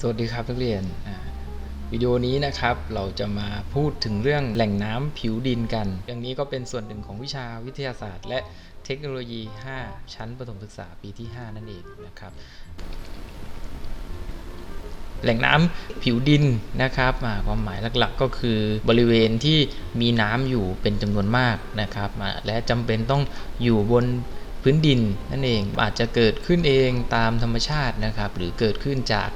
สวัสดีครับนักเรียนอ่าวิดีโอนี้นะครับเราจะมาพูดถึงเรื่องแหล่งน้ำผิวดินกันเรื่องนี้ก็เป็นส่วนหนึ่งของวิชาวิทยาศาสตร์ และเทคโนโลยี 5 ชั้นประถมศึกษาปีที่ 5 นั่นเองนะครับ แหล่งน้ำผิวดินนะครับความหมายหลักๆ ก็คือบริเวณที่มีน้ำอยู่เป็นจำนวนมากนะครับและจำเป็นต้องอยู่บนพื้นดินนั่นเองอาจจะเกิดขึ้นเองตามธรรมชาตินะครับ หรือเกิดขึ้นจาก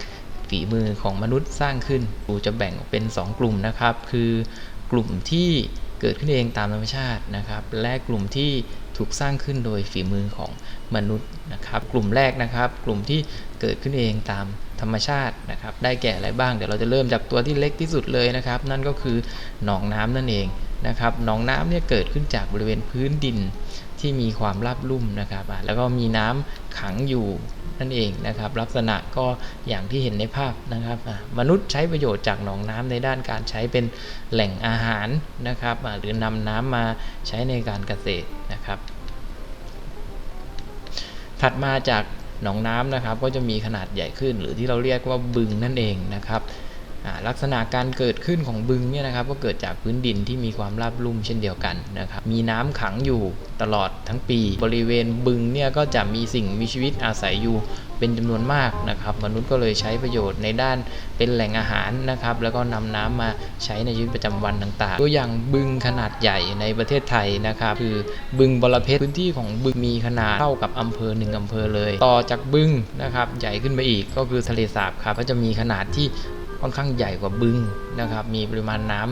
ฝีมือของมนุษย์สร้างขึ้นครูจะแบ่งเป็น 2 กลุ่มนะครับ คือกลุ่มที่ เกิดขึ้นเองตามธรรมชาตินะครับ และกลุ่มที่ถูกสร้างขึ้นโดยฝีมือของมนุษย์นะครับ กลุ่มแรกนะครับ กลุ่มที่เกิดขึ้นเองตามธรรมชาตินะครับ ได้แก่อะไรบ้าง เดี๋ยวเราจะเริ่มจากตัวที่เล็กที่สุดเลยนะครับ นั่นก็คือหนองน้ำนั่นเองนะครับหนองน้ำเนี่ยเกิดขึ้นจากบริเวณพื้นดินที่มีความราบลุ่มนะครับ แล้วก็มีน้ำขังอยู่ นั่นเองนะครับ ลักษณะก็อย่างที่เห็นในภาพนะครับ มนุษย์ใช้ประโยชน์จากหนองน้ำในด้านการใช้เป็นแหล่งอาหารนะครับ หรือนำน้ำมาใช้ในการเกษตรนะครับ ถัดมาจากหนองน้ำนะครับ ก็จะมีขนาดใหญ่ขึ้น หรือที่เราเรียกว่าบึงนั่นเองนะครับ ลักษณะการเกิดขึ้นของบึงเนี่ยนะครับก็เกิดจากพื้นดินที่มีความราบลุ่มเช่นเดียวกันนะครับมีน้ำขังอยู่ตลอดทั้งปี บริเวณบึงเนี่ยก็จะมีสิ่งมีชีวิตอาศัยอยู่เป็นจำนวนมากนะครับ มนุษย์ก็เลยใช้ประโยชน์ในด้านเป็นแหล่งอาหารนะครับ แล้วก็นำน้ำมาใช้ในชีวิตประจำวันต่างๆ ตัวอย่างบึงขนาดใหญ่ในประเทศไทยนะครับ คือบึงบรเพชรพื้นที่ของบึงมีขนาดเท่ากับอำเภอหนึ่งอำเภอเลย ต่อจากบึงนะครับใหญ่ขึ้นไปอีกก็คือทะเลสาบครับก็จะมีขนาดที่ ค่อนข้างใหญ่กว่าบึงนะครับ มีปริมาณน้ำ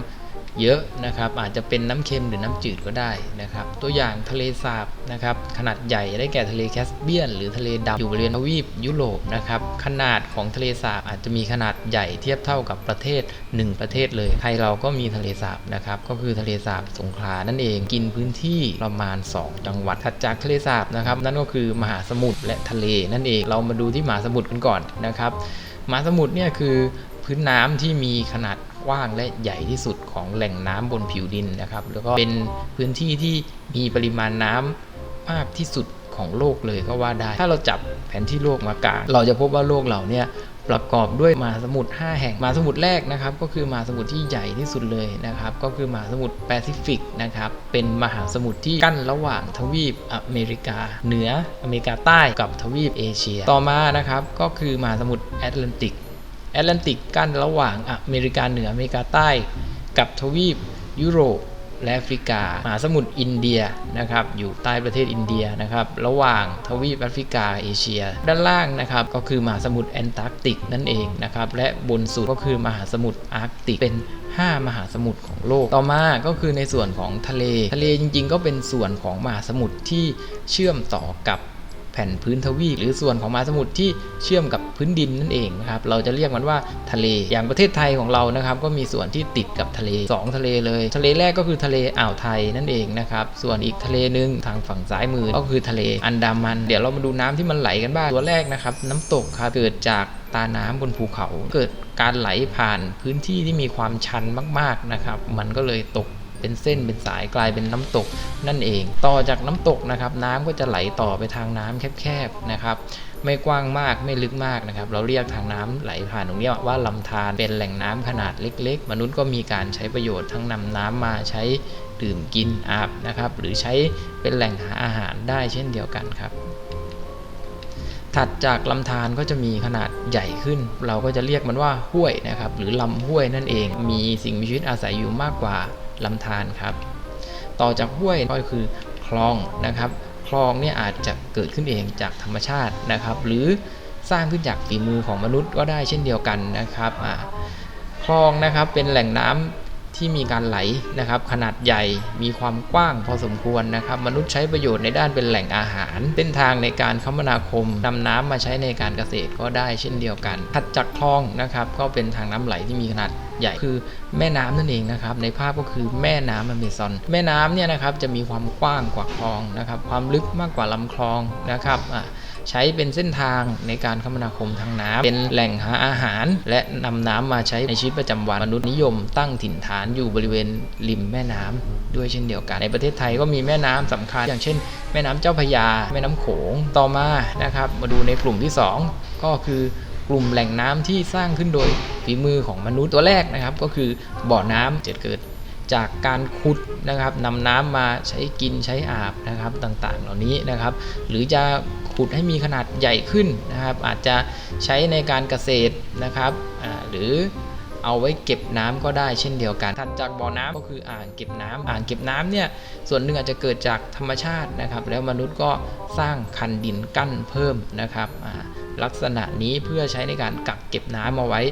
เยอะนะครับ อาจจะเป็นน้ำเค็มหรือน้ำจืดก็ได้นะครับ ตัวอย่างทะเลสาบนะครับ ขนาดใหญ่ได้แก่ทะเลแคสเปียน หรือทะเลดำอยู่บริเวณทวีปยุโรปนะครับ ขนาดของทะเลสาบอาจจะมีขนาดใหญ่เทียบเท่ากับประเทศ 1 ประเทศเลยไทยเราก็มีทะเลสาบนะครับ ก็คือทะเลสาบสงขลานั่นเองกินพื้นที่ประมาณ 2 จังหวัดถัดจากทะเลสาบนะครับ นั่นก็คือมหาสมุทรและทะเลนั่นเองเรามาดูที่มหาสมุทรกันก่อนนะครับมหาสมุทรเนี่ยคือ พื้นน้ำที่มีขนาดกว้างและใหญ่ที่สุดของแหล่งน้ำบนผิวดินนะครับ แล้วก็เป็นพื้นที่ที่มีปริมาณน้ำมากที่สุดของโลกเลยก็ว่าได้ ถ้าเราจับแผนที่โลกมากลางเราจะพบว่าโลกเราเนี่ยประกอบด้วยมหาสมุทร5แห่งมหาสมุทรแรกนะครับ ก็คือมหาสมุทรที่ใหญ่ที่สุดเลยนะครับ ก็คือมหาสมุทรแปซิฟิกนะครับ เป็นมหาสมุทรที่กั้นระหว่างทวีปอเมริกา เหนืออเมริกาใต้กับทวีปเอเชีย ต่อมานะครับ ก็คือมหาสมุทรแอตแลนติก แอตแลนติกกั้นระหว่างอเมริกาเหนืออเมริกาใต้ กับทวีปยุโรปและแอฟริกา มหาสมุทรอินเดียนะครับ อยู่ใต้ประเทศอินเดียนะครับ ระหว่างทวีปแอฟริกาเอเชีย ด้านล่างนะครับ ก็คือมหาสมุทรแอนตาร์กติกนั่นเองนะครับ และบนสุดก็คือมหาสมุทรอาร์กติก เป็น 5 มหาสมุทรของโลก ต่อมาก็คือในส่วนของทะเล ทะเลจริงๆ ก็เป็นส่วนของมหาสมุทรที่เชื่อมต่อกับ ผ่นพื้นทวีปหรือส่วนของมหาสมุทรที่เชื่อมกับพื้นดินนั่นเองนะครับเราจะเรียกมันว่าทะเล อย่างประเทศไทยของเรานะครับก็มีส่วนที่ติดกับทะเล 2 ทะเลเลย ทะเลแรกก็คือทะเลอ่าวไทยนั่นเองนะครับส่วนอีกทะเลหนึ่งทางฝั่งซ้ายมือก็คือทะเลอันดามัน เดี๋ยวเรามาดูน้ำที่มันไหลกันบ้างตัวแรกนะครับน้ำตกครับเกิดจากตาน้ำบนภูเขา เกิดการไหลผ่านพื้นที่ที่มีความชันมาก ๆนะครับ มันก็เลยตก เป็นเส้นเป็นสายกลายเป็นน้ำตกนั่นเอง ต่อจากน้ำตกนะครับ น้ำก็จะไหลต่อไปทางน้ำแคบๆนะครับไม่กว้างมากไม่ลึกมากนะครับ เราเรียกทางน้ำไหลผ่านตรงนี้ว่าลำธารเป็นแหล่งน้ำขนาดเล็ก ๆ มนุษย์ก็มีการใช้ประโยชน์ทั้งนำน้ำมาใช้ดื่มกินอาบนะครับ หรือใช้เป็นแหล่งหาอาหารได้เช่นเดียวกันครับ ถัดจากลำธารก็จะมีขนาดใหญ่ขึ้น เราก็จะเรียกมันว่าห้วยนะครับ หรือลำห้วยนั่นเอง มีสิ่งมีชีวิตอาศัยอยู่มากกว่า ลำธารครับ ต่อจากห้วยก็คือคลองนะครับคลองเนี่ยอาจจะเกิดขึ้นเองจากธรรมชาตินะครับ หรือสร้างขึ้นจากฝีมือของมนุษย์ก็ได้เช่นเดียวกันนะครับคลองนะครับเป็นแหล่งน้ำ ที่มีการไหลนะครับขนาดใหญ่มีความกว้างพอสมควรนะครับมนุษย์ใช้ประโยชน์ในด้านเป็นแหล่งอาหาร เส้นทางในการคมนาคมนำน้ำมาใช้ในการเกษตรก็ได้เช่นเดียวกันถัดจากคลองนะครับก็เป็นทางน้ำไหลที่มีขนาดใหญ่คือแม่น้ำนั่นเองนะครับในภาพก็คือแม่น้ำอเมซอน แม่น้ำเนี่ยนะครับจะมีความกว้างกว่าคลองนะครับความลึกมากกว่าลำคลองนะครับอะ ใช้เป็นเส้นทางในการคมนาคมทางน้ำเป็นแหล่งหาอาหาร และนำน้ำมาใช้ในชีวิตประจำวันมนุษย์นิยมตั้งถิ่นฐานอยู่บริเวณริมแม่น้ำด้วยเช่นเดียวกัน ในประเทศไทยก็มีแม่น้ำสำคัญ อย่างเช่น แม่น้ำเจ้าพระยา แม่น้ำโขงต่อมานะครับมาดูในกลุ่มที่สองก็คือกลุ่มแหล่งน้ำที่สร้างขึ้นโดยฝีมือของมนุษย์ตัวแรกนะครับ ก็คือบ่อน้ำจะเกิด จากการขุดนะครับนำน้ำมาใช้กินใช้อาบนะครับต่างๆ เหล่านี้นะครับ หรือจะขุดให้มีขนาดใหญ่ขึ้นนะครับ อาจจะใช้ในการเกษตรนะครับหรือเอาไว้เก็บน้ำก็ได้เช่นเดียวกันถัดจากบ่อน้ำก็คืออ่างเก็บน้ำอ่างเก็บน้ำเนี่ยส่วนหนึ่งอาจจะเกิดจากธรรมชาตินะครับ แล้วมนุษย์ก็สร้างคันดินกั้นเพิ่มนะครับอ่า ลักษณะนี้เพื่อใช้ในการกักเก็บน้ำเอาไว้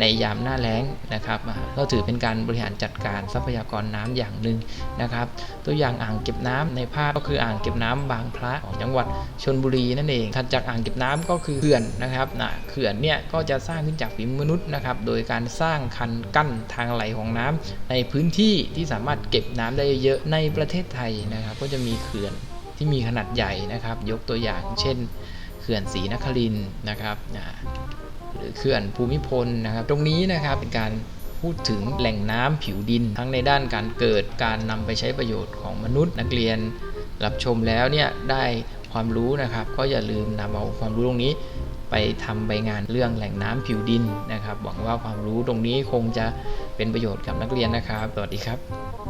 ในยามหน้าแล้งนะครับก็ถือเป็นการบริหารจัดการทรัพยากรน้ำอย่างหนึ่งนะครับ ตัวอย่างอ่างเก็บน้ำในภาพก็คืออ่างเก็บน้ำบางพระของจังหวัดชนบุรีนั่นเองถัดจากอ่างเก็บน้ำก็คือเขื่อนนะครับนะเขื่อนเนี่ยก็จะสร้างขึ้นจากฝีมือมนุษย์นะครับ โดยการสร้างคันกั้นทางไหลของน้ำในพื้นที่ที่สามารถเก็บน้ำได้เยอะในประเทศไทยนะครับ ก็จะมีเขื่อนที่มีขนาดใหญ่นะครับ ยกตัวอย่างเช่น ขื่อนศรีนครินนะครับหรือเขื่อนภูมิพลนะครับ ตรงนี้นะครับเป็นการพูดถึงแหล่งน้ำผิวดิน ทั้งในด้านการเกิดการนำไปใช้ประโยชน์ของมนุษย์นักเรียน รับชมแล้วเนี่ยได้ความรู้นะครับ ก็อย่าลืมนำเอาความรู้ตรงนี้ ไปทำใบงานเรื่องแหล่งน้ำผิวดินนะครับ หวังว่าความรู้ตรงนี้คงจะเป็นประโยชน์กับนักเรียนนะครับ สวัสดีครับ